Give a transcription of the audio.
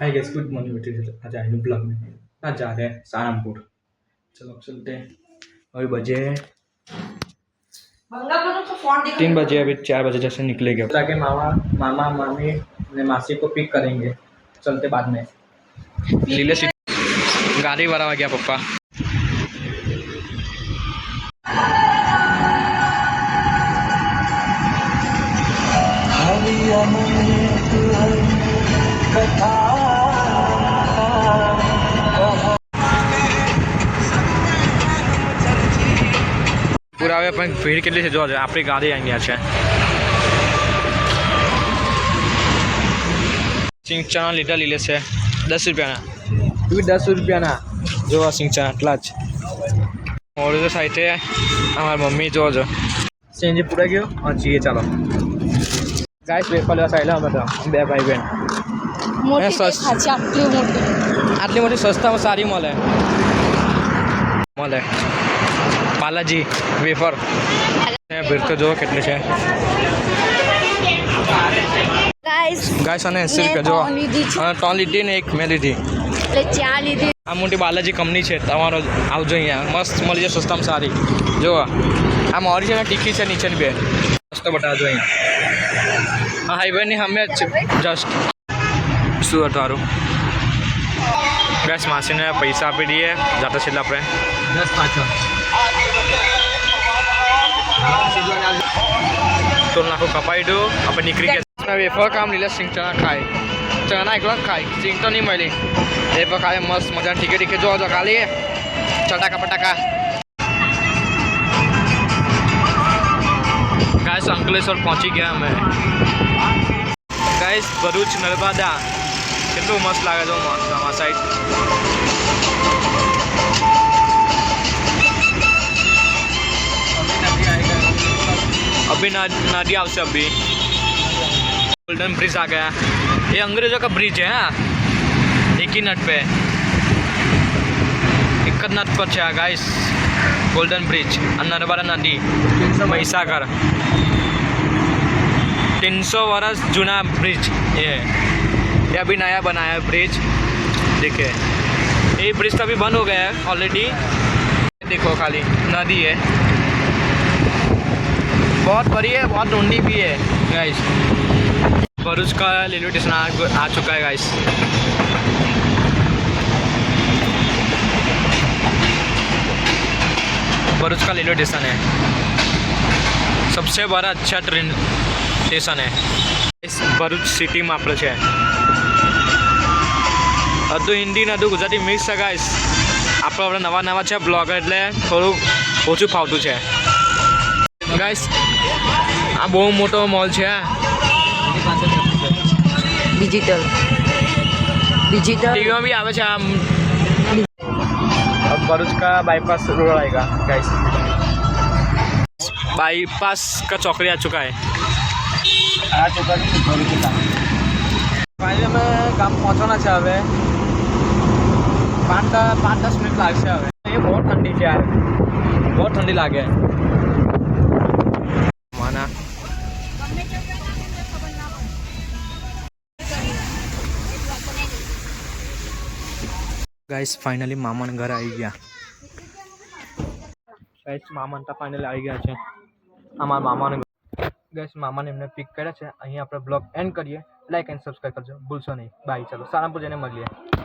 hi guys good morning बेटे आज आए ब्लॉग में आज जा रहे हैं सहारनपुर चलो चलते हैं अभी बजे हैं तीन बजे अभी चार बजे जैसे निकलेंगे ताकि मामा मामा मामी ने मासी को पिक करेंगे चलते बाद में लीले सी गाड़ी वाला आ गया पप्पा બરાબર પણ ભીડ કેટલી છે જોવા આપણી ગાડી અહીંયા છે સિંગચાણા લીટર લીલે છે દસ રૂપિયાના બી દસ રૂપિયાના જોવા સિંગચાણા આટલા જ મોડું તો સાઈડે અમારી મમ્મી જોજો ચેન્જ પૂરા ગયો હા જઈએ ચાલો ગાઈસ વેફર લેવા સાઈડ અમે તો બે ભાઈ બેન આટલી મોટી સસ્તામાં સારી મળે મળે બાલાજી વેફર ભીડ તો જુઓ કેટલી છે ગાઈસ અને એસી રૂપિયા જો ત્રણ લીધી ને એક મેં લીધી ચાર લીધી આ મોટી બાલાજી કંપની છે તમારો આવજો અહીંયા મસ્ત મળી જશે સસ્તામાં સારી જો આ મોરી છે ને ટીકી છે નીચેની બે મસ્ત બતાવજો અહીંયા આ હાઈવેની સામે જ જસ્ટ શું તારું બસ માસીને પૈસા આપી દઈએ જાતા છેલ્લા આપણે દસ પાછળ તોલ નાખો કપાઈ દો આપણે નીકળી ગયા વેફર કામ લીલા સિંગ ચણા ખાય ચણા એકલા ખાય સિંગ તો નહીં મળી વેફર ખાય મસ્ત મજા ઠીકે ઠીકે જો કાલી ચટાકા પટાકા ગાઈસ અંકલેશ્વર પહોંચી ગયા અમે ગાઈસ ભરૂચ નર્મદા કેટલું મસ્ત લાગે છે મોસમ આ સાઈડ अभी ना, नादिया अभी गोल्डन ब्रिज आ गया ये अंग्रेजों का ब्रिज है हाँ एक ही नट पे एक नट पर है इस गोल्डन ब्रिज और नर्मदा नदी महिसागर तीन सौ वर्ष जूना ब्रिज ये ये अभी नया बनाया है ब्रिज देखे ये ब्रिज तो अभी बंद हो गया है ऑलरेडी देखो खाली नदी है બહોત ભરી હે બહોત ઢોંડી પી હે ગાઈસ બરુજ કા લેલુ ટશન આ ચુકા હે ગાઈસ બરુજ કા લેલુ ટશન હે સબસે બરા અચ્છા ટ્રેન ટશન હે ગાઈસ બરુજ સિટી માં આપ રહે અદુ હિન્દી નદુ ગુજતી મિસ્સે ગાઈસ આપો આપને નવા નવા છે બ્લોગર એટલે થોડું ખોચું ફાટુ છે गाइस आ बहुत મોટો મોલ છે આ ડિજિટલ ડિજિટલ ટીવી માં ભી આવે છે આ આ ફરોજકા બાયપાસ રુળ આયગા गाइस બાયપાસ ક ચોકરી આ ચુકા હે આજ ઉતર થોડી કાય બાયમાં કામ પહોંચના છે હવે 5-10 મિનિટ લાગશે હવે એ બહુ ઠંડી છે આ બહુ ઠંડી લાગે છે ગાઈસ ફાઇનલી મામાના ઘરે આવી ગયા ગાઈસ મામાને તો ફાઇનલી આવી ગયા છે અમારા મામાને ગાઈસ મામાને એમને પિક કર્યા છે અહીંયા આપણે બ્લોગ એન્ડ કરીએ લાઈક એન્ડ સબસ્ક્રાઈબ કરજો ભૂલશો નહીં બાય ચાલો સારાપુર જઈને મળીએ